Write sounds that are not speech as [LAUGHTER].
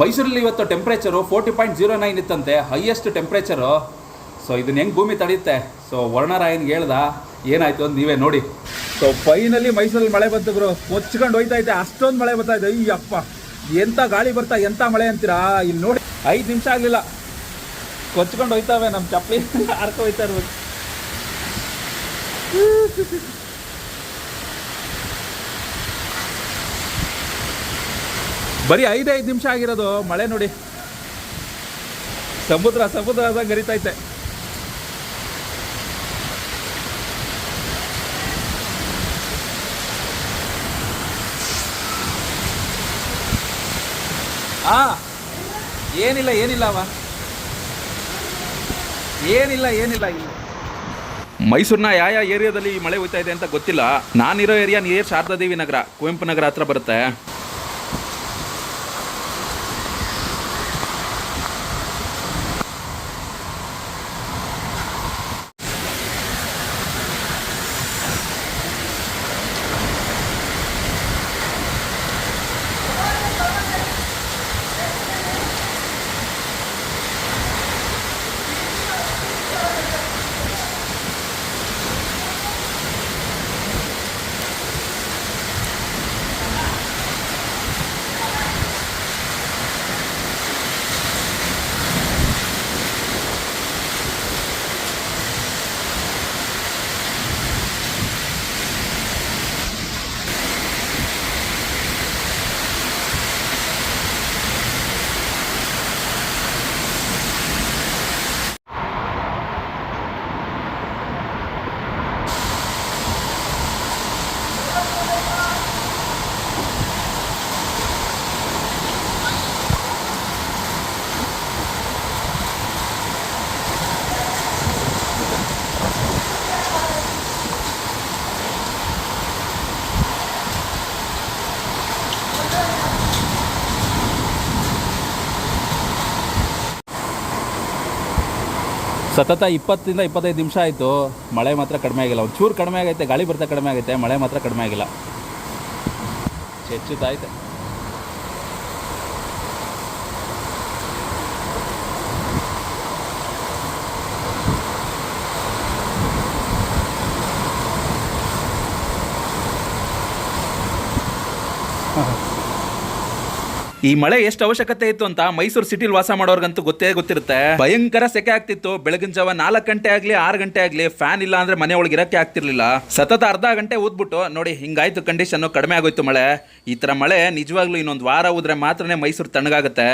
ಮೈಸೂರಲ್ಲಿ ಇವತ್ತು temperature forty point zero nine ಇತ್ತಂತೆ ಹೈಯೆಸ್ಟ್ ಟೆಂಪ್ರೇಚರು ಸೊ ಇದನ್ನ ಹೆಂಗೆ ಭೂಮಿ ತಡೆಯುತ್ತೆ? ಸೊ ವರ್ಣರಾಯನ್ಗೆ ಹೇಳ್ದ, ಏನಾಯ್ತು ಅಂತ ನೀವೇ ನೋಡಿ. ಸೊ ಫೈನಲಿ ಮೈಸೂರಲ್ಲಿ ಮಳೆ ಬಂತು ಬ್ರೋ ಕೊಚ್ಕೊಂಡು ಹೋಯ್ತಾ ಇದೆ ಅಷ್ಟೊಂದು ಮಳೆ ಬರ್ತಾ ಇದೆ ಈ ಎಂಥ ಗಾಳಿ ಬರ್ತಾ ಎಂಥ ಮಳೆ ಅಂತೀರಾ? ಇಲ್ಲಿ ನೋಡಿ, ಐದು ನಿಮಿಷ ಆಗಲಿಲ್ಲ. ಕೊಚ್ಕೊಂಡು ಹೋಯ್ತಾವೆ ನಮ್ಮ ಚಪ್ಪಲಿ, [LAUGHS] ಹಾರ್ಕೊ ಹೋಯ್ತಾ ಇರ್ಬೇಕು. ಬರೀ ಐದೈದು ನಿಮಿಷ ಆಗಿರೋದು, ಮಳೆ ನೋಡಿ. ಸಮುದ್ರ ಸಮುದ್ರ ಆದಂಗೆ ಹರಿತೈತೆ ಆ, ಏನಿಲ್ಲ ಏನಿಲ್ಲ ಅವ. ಏನಿಲ್ಲ ಏನಿಲ್ಲ ಇಲ್ಲ. ಮೈಸೂರಿನ ಯಾವ ಯಾವ ಏರಿಯಾದಲ್ಲಿ ಮಳೆ ಹೋಯ್ತಾ ಇದೆ ಅಂತ ಗೊತ್ತಿಲ್ಲ. ನಾನಿರೋ ಏರಿಯಾ ನಿಯರ್ ಶಾರದಾದೇವಿ ನಗರ, ಕುವೆಂಪು ನಗರ ಹತ್ರ ಬರುತ್ತೆ. ಸತತ ಇಪ್ಪತ್ತರಿಂದ ಇಪ್ಪತ್ತೈದು ನಿಮಿಷ ಆಯಿತು. ಮಳೆ ಮಾತ್ರ ಕಡಿಮೆ ಆಗಿಲ್ಲ. ಒಂಚೂರು ಕಡಿಮೆ ಆಗೈತೆ, ಗಾಳಿ ಬರ್ತಾ ಕಡಿಮೆ ಆಗೈತೆ, ಮಳೆ ಮಾತ್ರ ಕಡಿಮೆ ಆಗಿಲ್ಲ. ಹೆಚ್ಚುತ್ತಾಯ್ತೆ [LAUGHS] ಈ ಮಳೆ ಎಷ್ಟು ಅವಶ್ಯಕತೆ ಇತ್ತು ಅಂತ ಮೈಸೂರು ಸಿಟಿಲಿ ವಾಸ ಮಾಡೋರ್ಗಂತೂ ಗೊತ್ತೇ ಗೊತ್ತಿರುತ್ತೆ. ಭಯಂಕರ ಸೆಕೆ ಆಗ್ತಿತ್ತು. ಬೆಳಗಿನ ಜಾವ ನಾಲ್ಕು ಗಂಟೆ ಆಗ್ಲಿ, ಆರು ಗಂಟೆ ಆಗ್ಲಿ ಫ್ಯಾನ್ ಇಲ್ಲ ಅಂದ್ರೆ ಮನೆ ಒಳಗೆ ಇರಕ್ಕೆ ಆಗ್ತಿರ್ಲಿಲ್ಲ. ಸತತ ಅರ್ಧ ಗಂಟೆ ಊದ್ಬಿಟ್ಟು ನೋಡಿ ಹಿಂಗಾಯ್ತು ಕಂಡೀಷನ್ ಕಡಿಮೆ ಆಗೋಯ್ತು ಮಳೆ. ಈ ತರ ಮಳೆ ನಿಜವಾಗ್ಲೂ ಇನ್ನೊಂದು ವಾರ ಹೋದ್ರೆ ಮಾತ್ರನೇ ಮೈಸೂರು ತಣ್ಣಗಾಗುತ್ತೆ.